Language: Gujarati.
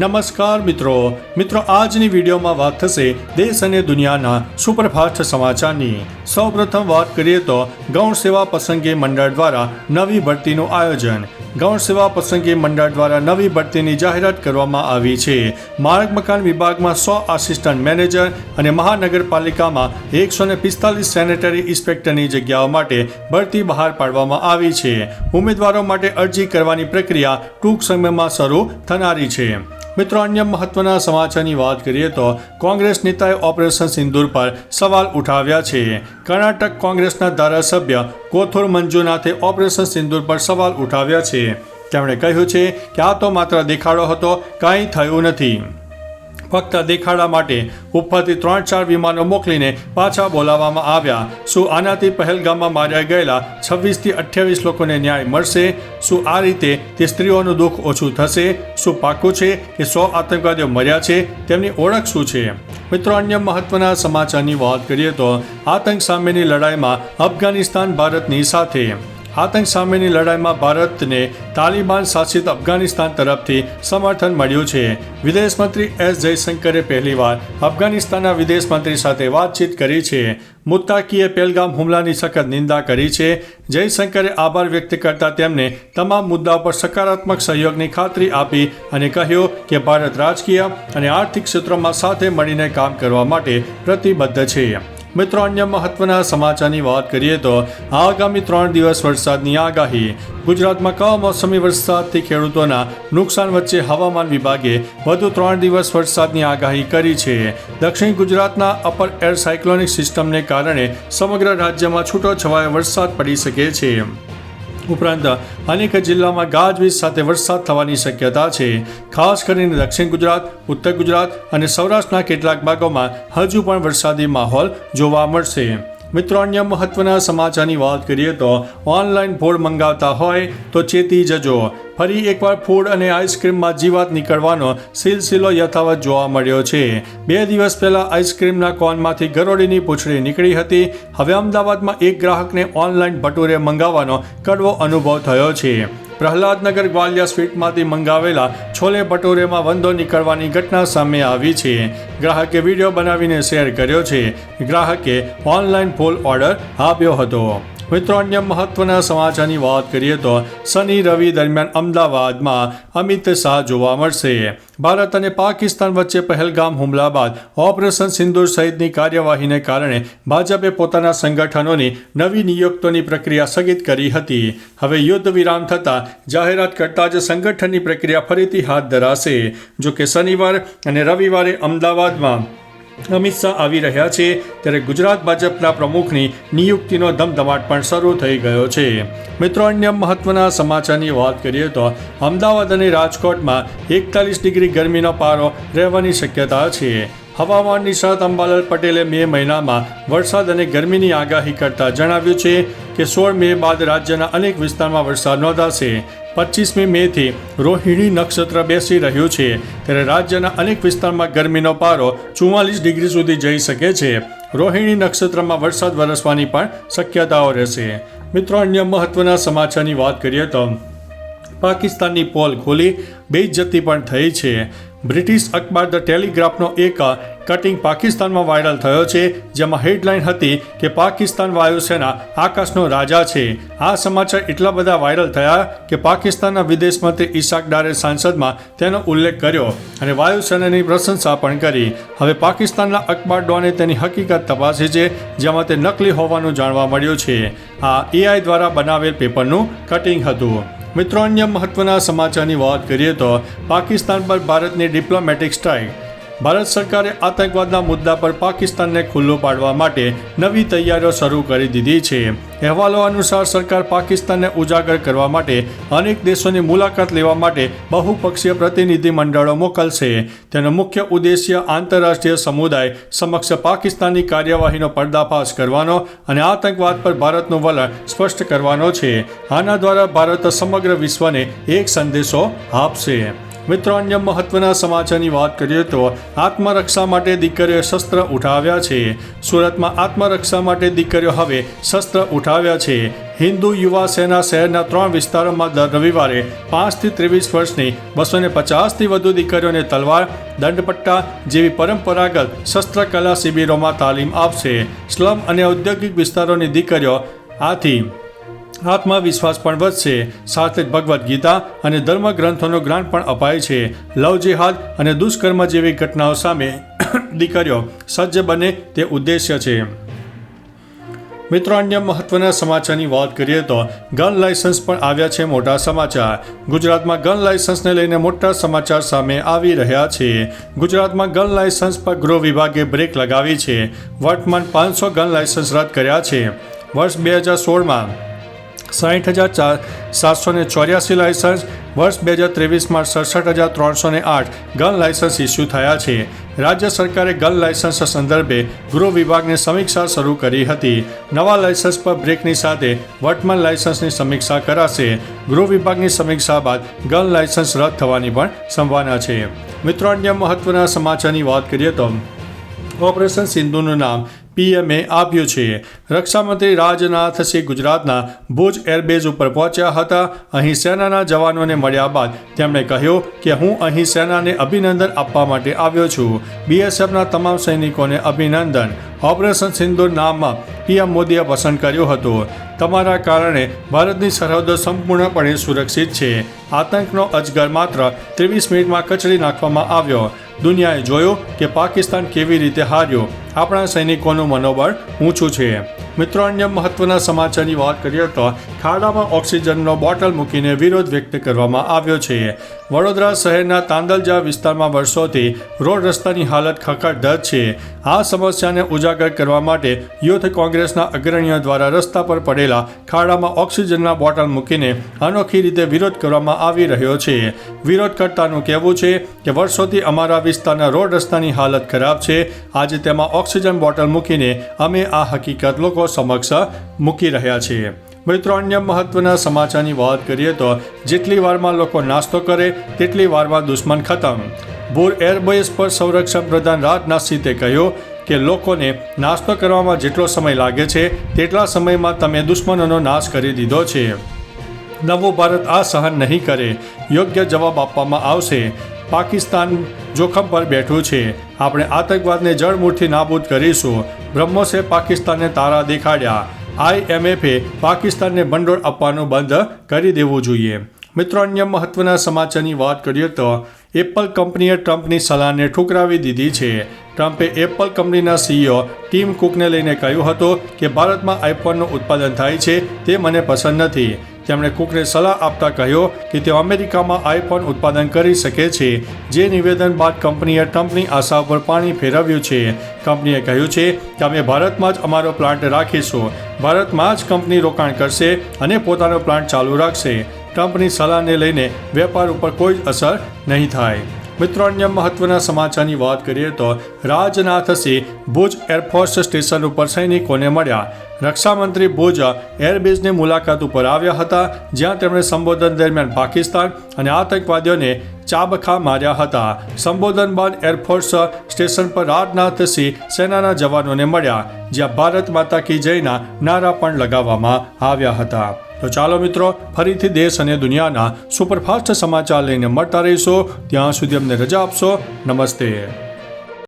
નમસ્કાર મિત્રો. મિત્રો, આજની વિડીયોમાં વાત થશે દેશ અને દુનિયાના સુપરફાસ્ટ સમાચારની. સૌપ્રથમ વાત કરીએ તો ગૌણ સેવા પસંદગી મંડળ દ્વારા નવી ભરતીનું આયોજન. ગૌણ સેવા પસંદગી મંડળ દ્વારા નવી ભરતીની જાહેરાત કરવામાં આવી છે. માર્ગ મકાન વિભાગમાં સો આસિસ્ટન્ટ મેનેજર અને મહાનગરપાલિકામાં એકસો ને પિસ્તાલીસ સેનેટરી ઇન્સ્પેક્ટરની જગ્યાઓ માટે ભરતી બહાર પાડવામાં આવી છે. ઉમેદવારો માટે અરજી કરવાની પ્રક્રિયા ટૂંક સમયમાં શરૂ થનારી છે. મિત્રો, અન્ય મહત્વના સમાચારની વાત કરીએ તો કોંગ્રેસ નેતાએ ઓપરેશન સિંદૂર પર સવાલ ઉઠાવ્યા છે. કર્ણાટક કોંગ્રેસના ધારાસભ્ય કોથુર મંજુનાથે ઓપરેશન સિંદૂર પર સવાલ ઉઠાવ્યા છે. તેમણે કહ્યું છે કે આ તો માત્ર દેખાડો હતો, કાંઈ થયું નથી. ફક્ત દેખાડા માટે ઉપરથી ત્રણ ચાર વિમાનો મોકલીને પાછા બોલાવવામાં આવ્યા. શું આનાથી પહેલગામમાં માર્યા ગયેલા છવ્વીસથી અઠ્યાવીસ લોકોને ન્યાય મળશે? શું આ રીતે તે સ્ત્રીઓનું દુઃખ ઓછું થશે? શું પાકું છે કે સો આતંકવાદીઓ મર્યા છે? તેમની ઓળખ શું છે? મિત્રો, અન્ય મહત્વના સમાચારની વાત કરીએ તો આતંક સામેની લડાઈમાં અફઘાનિસ્તાન ભારતની સાથે. આતંક સામેની લડાઈમાં ભારતને તાલિબાન શાસિત અફઘાનિસ્તાન તરફથી સમર્થન મળ્યું છે. વિદેશ મંત્રી એસ જયશંકરે પહેલીવાર અફઘાનિસ્તાનના વિદેશ મંત્રી સાથે વાતચીત કરી છે. મુત્તાકીએ પહેલગામ હુમલાની સખત નિંદા કરી છે. જયશંકરે આભાર વ્યક્ત કરતા તેમને તમામ મુદ્દાઓ પર સકારાત્મક સહયોગની ખાતરી આપી અને કહ્યું કે ભારત રાજકીય અને આર્થિક ક્ષેત્રોમાં સાથે મળીને કામ કરવા માટે પ્રતિબદ્ધ છે. મિત્રો, અન્ય મહત્વના સમાચારની વાત કરીએ તો આગામી ત્રણ દિવસ વરસાદની આગાહી. ગુજરાતમાં કમોસમી વરસાદથી ખેડૂતોના નુકસાન વચ્ચે હવામાન વિભાગે વધુ ત્રણ દિવસ વરસાદની આગાહી કરી છે. દક્ષિણ ગુજરાતના અપર એર સાયક્લોનિક સિસ્ટમને કારણે સમગ્ર રાજ્યમાં છૂટો છવાયો વરસાદ પડી શકે છે. ઉપરાંત અનેક જિલ્લામાં ગાજવીજ સાથે વરસાદ થવાની શક્યતા છે. ખાસ કરીને દક્ષિણ ગુજરાત, ઉત્તર ગુજરાત અને સૌરાષ્ટ્રના કેટલાક ભાગોમાં હજુ પણ વરસાદી માહોલ જોવા મળશે. મિત્રો, અન્ય મહત્વના સમાચારની વાત કરીએ તો ઓનલાઈન ફોડ મંગાવતા હોય તો ચેતી જજો. ફરી એકવાર ફૂડ અને આઈસ્ક્રીમમાં જીવાત નીકળવાનો સિલસિલો યથાવત જોવા મળ્યો છે. બે દિવસ પહેલા આઈસ્ક્રીમના કોનમાંથી ગરોળીની પૂંછડી નીકળી હતી. હવે અમદાવાદમાં એક ગ્રાહકને ઓનલાઈન ભટુરે મંગાવવાનો કડવો અનુભવ થયો છે. પ્રહલાદનગર ગ્વાલિયા સ્વીટમાંથી મંગાવેલા છોલે ભટુરેમાં વંદો નીકળવાની ઘટના સામે આવી છે. ગ્રાહકે વીડિયો બનાવીને શેર કર્યો છે. ગ્રાહકે ઓનલાઈન ફૂલ ઓર્ડર આપ્યો હતો. મિત્રો અન્ય મહત્વના સમાચારની વાત કરીએ તો શનિ રવિ દરમિયાન અમદાવાદમાં અમિત શાહ જોવા મળશે. ભારત અને પાકિસ્તાન વચ્ચે પહેલગામ હુમલા બાદ ઓપરેશન સિંદૂર સહિતની કાર્યવાહીને કારણે ભાજપે પોતાના સંગઠનોની નવી નિયુક્તોની પ્રક્રિયા સ્થગિત કરી હતી. હવે યુદ્ધ વિરામ થતાં જાહેરાત કરતાં જ સંગઠનની પ્રક્રિયા ફરીથી હાથ ધરાશે. જો કે શનિવાર અને રવિવારે અમદાવાદમાં અમિત શાહ આવી રહ્યા છે ત્યારે ગુજરાત ભાજપના પ્રમુખની નિયુક્તિનો ધમધમાટ પણ શરૂ થઈ ગયો છે. મિત્રો, અન્ય મહત્વના સમાચારની વાત કરીએ તો અમદાવાદ અને રાજકોટમાં એકતાલીસ ડિગ્રી ગરમીનો પારો રહેવાની શક્યતા છે. હવામાન નિષ્ણાત અંબાલાલ પટેલે મે મહિનામાં વરસાદ અને ગરમીની આગાહી કરતા જણાવ્યું છે કે સોળ મે બાદ રાજ્યના અનેક વિસ્તારમાં વરસાદ નોંધાશે. પચીસમી મેથી રોહિણી નક્ષત્ર બેસી રહ્યું છે. ત્યારે રાજ્યના અનેક વિસ્તારમાં ગરમીનો પારો ચુમ્માલીસ ડિગ્રી સુધી જઈ શકે છે. રોહિણી નક્ષત્રમાં વરસાદ વરસવાની પણ શક્યતાઓ રહેશે. મિત્રો, અન્ય મહત્વના સમાચારની વાત કરીએ તો પાકિસ્તાનની પોલ ખોલી, બેઇજ્જતી પણ થઈ છે. બ્રિટિશ અખબાર ધ ટેલિગ્રાફનો એક કટિંગ પાકિસ્તાનમાં વાયરલ થયો છે, જેમાં હેડલાઇન હતી કે પાકિસ્તાન વાયુસેના આકાશનો રાજા છે. આ સમાચાર એટલા બધા વાયરલ થયા કે પાકિસ્તાનના વિદેશ મંત્રી ઇશાક ડારે સાંસદમાં તેનો ઉલ્લેખ કર્યો અને વાયુસેનાની પ્રશંસા પણ કરી. હવે પાકિસ્તાનના અખબાર ડોને તેની હકીકત તપાસી છે, જેમાં તે નકલી હોવાનું જાણવા મળ્યું છે. આ એઆઈ દ્વારા બનાવેલ પેપરનું કટિંગ હતું. મિત્રો અન્ય મહત્વના સમાચારની વાત કરીએ તો પાકિસ્તાન પર ભારતની ડિપ્લોમેટિક સ્ટ્રાઇક ભારત સરકારે આતંકવાદના મુદ્દા પર પાકિસ્તાનને ખુલ્લો પાડવા માટે નવી તૈયારીઓ શરૂ કરી દીધી છે. અહેવાલો અનુસાર સરકાર પાકિસ્તાનને ઉજાગર કરવા માટે અનેક દેશોની મુલાકાત લેવા માટે બહુપક્ષીય પ્રતિનિધિ મંડળો મોકલશે. તેનો મુખ્ય ઉદ્દેશ્ય આંતરરાષ્ટ્રીય સમુદાય સમક્ષ પાકિસ્તાનની કાર્યવાહીનો પર્દાફાશ કરવાનો અને આતંકવાદ પર ભારતનું વલણ સ્પષ્ટ કરવાનો છે. આના દ્વારા ભારત સમગ્ર વિશ્વને એક સંદેશો આપશે. મિત્રો, અન્ય મહત્વના સમાચારની વાત કરીએ તો આત્મરક્ષા માટે દીકરીઓએ શસ્ત્ર ઉઠાવ્યા છે. સુરતમાં આત્મરક્ષા માટે દીકરીઓ હવે શસ્ત્ર ઉઠાવ્યા છે. હિન્દુ યુવા સેના શહેરના ત્રણ વિસ્તારોમાં દર રવિવારે પાંચથી ત્રેવીસ વર્ષની બસો ને પચાસથી વધુ દીકરીઓને તલવાર, દંડપટ્ટા જેવી પરંપરાગત શસ્ત્રકલા શિબિરોમાં તાલીમ આપશે. સ્લમ અને ઔદ્યોગિક વિસ્તારોની દીકરીઓ આથી આત્મવિશ્વાસ પણ વધશે. સાથે જ ભગવદ્ ગીતા અને ધર્મગ્રંથોનો જ્ઞાન પણ અપાય છે. લવ જેહાદ અને દુષ્કર્મ જેવી ઘટનાઓ સામે દીકરીઓ સજ્જ બને તે ઉદ્દેશ્ય છે. મિત્રો, અન્ય મહત્વના સમાચારની વાત કરીએ તો ગન લાયસન્સ પણ આવ્યા છે મોટા સમાચાર. ગુજરાતમાં ગન લાયસન્સને લઈને મોટા સમાચાર સામે આવી રહ્યા છે. ગુજરાતમાં ગન લાયસન્સ પર ગૃહ વિભાગે બ્રેક લગાવી છે. વર્તમાન પાંચસો ગન લાયસન્સ રદ કર્યા છે. વર્ષ બે હજાર સોળમાં સાઠ હજાર ચાર સાતસો ને ચોર્યાસી લાયસન્સ વર્ષ બે હજાર ત્રેવીસમાં સડસઠ હજાર ત્રણસો ને આઠ ગન લાયસન્સ ઇસ્યુ થયા છે. રાજ્ય સરકારે ગન લાયસન્સ સંદર્ભે ગૃહ વિભાગને સમીક્ષા શરૂ કરી હતી. નવા લાયસન્સ પર બ્રેકની સાથે વર્તમાન લાયસન્સની સમીક્ષા કરાશે. ગૃહ વિભાગની સમીક્ષા બાદ ગન લાયસન્સ રદ થવાની પણ સંભાવના છે. મિત્રો, અન્ય મહત્વના સમાચારની વાત કરીએ તો ઓપરેશન સિંધુનું નામ પીએમએ આપ્યું છે. રક્ષામંત્રી રાજનાથ સિંહ ગુજરાતના ભુજ એરબેઝ ઉપર પહોંચ્યા હતા. અહીં સેનાના જવાનોને મળ્યા બાદ તેમણે કહ્યું કે હું અહીં સેનાને અભિનંદન આપવા માટે આવ્યો છું. બીએસએફના તમામ સૈનિકોને અભિનંદન. ઓપરેશન સિંધુ નામમાં પીએમ મોદીએ પસંદ કર્યું હતું. તમારા કારણે ભારતની સરહદો સંપૂર્ણપણે સુરક્ષિત છે. આતંકનો અજગર માત્ર ત્રેવીસ મિનિટમાં કચડી નાખવામાં આવ્યો. દુનિયાએ જોયું કે પાકિસ્તાન કેવી રીતે હાર્યો. આપણા સૈનિકોનું મનોબળ ઊંચું છે. મિત્રો, અન્ય મહત્વના સમાચારની વાત કરીએ તો ખાડામાં ઓક્સિજનનો બોટલ મૂકીને વિરોધ વ્યક્ત કરવામાં આવ્યો છે. વડોદરા શહેરના તાંદલજા વિસ્તારમાં વર્ષોથી રોડ રસ્તાની હાલત ખખડધજ છે. આ સમસ્યાને ઉજાગર કરવા માટે યુથ કોંગ્રેસના અગ્રણીઓ દ્વારા રસ્તા પર પડેલા ખાડામાં ઓક્સિજનના બોટલ મૂકીને અનોખી રીતે વિરોધ કરવામાં આવી રહ્યો છે. વિરોધકર્તાનું કહેવું છે કે વર્ષોથી અમારા વિસ્તારના રોડ રસ્તાની હાલત ખરાબ છે. આજે તેમાં ઓક્સિજન બોટલ મૂકીને અમે આ હકીકત લોકો સમક્ષ મૂકી રહ્યા છીએ. મિત્રો, અન્ય મહત્વના સમાચારની વાત કરીએ તો જેટલી વારમાં લોકો નાસ્તો કરે, તેટલી વારમાં દુશ્મન ખતમ. ભૂર એરબેઝ પર સંરક્ષણ પ્રધાન રાજનાથ સિંહે કહ્યું કે લોકોને નાસ્તો કરવામાં જેટલો સમય લાગે છે, તેટલા સમયમાં તમે દુશ્મનોનો નાશ કરી દીધો છે. નવું ભારત આ સહન નહીં કરે. યોગ્ય જવાબ આપવામાં આવશે. પાકિસ્તાન જોખમ પર બેઠું છે. આપણે આતંકવાદને જળમૂળથી નાબૂદ કરીશું. બ્રહ્મોસે પાકિસ્તાનને તારા દેખાડ્યા. આઈએમએફે પાકિસ્તાનને ભંડોળ આપવાનું બંધ કરી દેવું જોઈએ. મિત્રો, અન્ય મહત્વના સમાચારની વાત કરીએ તો, એપલ કંપનીએ ટ્રમ્પની સલાહને ઠુકરાવી દીધી છે. ટ્રમ્પે એપલ કંપનીના સીઈઓ ટીમ કુકને લઈને કહ્યું હતું કે, ભારતમાં આઈફોનનું ઉત્પાદન થાય છે, તે મને પસંદ નથી. તેમણે કુકને સલાહ આપતા કહ્યું કે તેઓ અમેરિકામાં આઈફોન ઉત્પાદન કરી શકે છે, જે નિવેદન બાદ કંપનીએ ટ્રમ્પની આશા પર પાણી ફેરવ્યું છે. કંપનીએ કહ્યું છે કે અમે ભારતમાં જ અમારો પ્લાન્ટ રાખીશું. ભારતમાં જ કંપની રોકાણ કરશે અને પોતાનો પ્લાન્ટ ચાલુ રાખશે. ટ્રમ્પની સલાહને લઈને વેપાર ઉપર કોઈ જ અસર નહીં થાય. મિત્રો, અન્ય મહત્વના સમાચારની વાત કરીએ તો રાજનાથસિંહ ભુજ એરફોર્સ સ્ટેશન ઉપર સૈનિકોને મળ્યા. રક્ષામંત્રી ભુજ એરબેઝની મુલાકાત ઉપર આવ્યા હતા, જ્યાં તેમણે સંબોધન દરમિયાન પાકિસ્તાન અને આતંકવાદીઓને ચાબખા માર્યા હતા. સંબોધન બાદ એરફોર્સ સ્ટેશન પર રાજનાથ સિંહ સેનાના જવાનોને મળ્યા, જ્યાં ભારત માતા કી જયના નારા પણ લગાવવામાં આવ્યા હતા. તો ચાલો મિત્રો, ફરીથી દેશ અને દુનિયાના સુપરફાસ્ટ સમાચાર લઈને મળતા રહીશો. ત્યાં સુધી અમને રજા આપશો. નમસ્તે.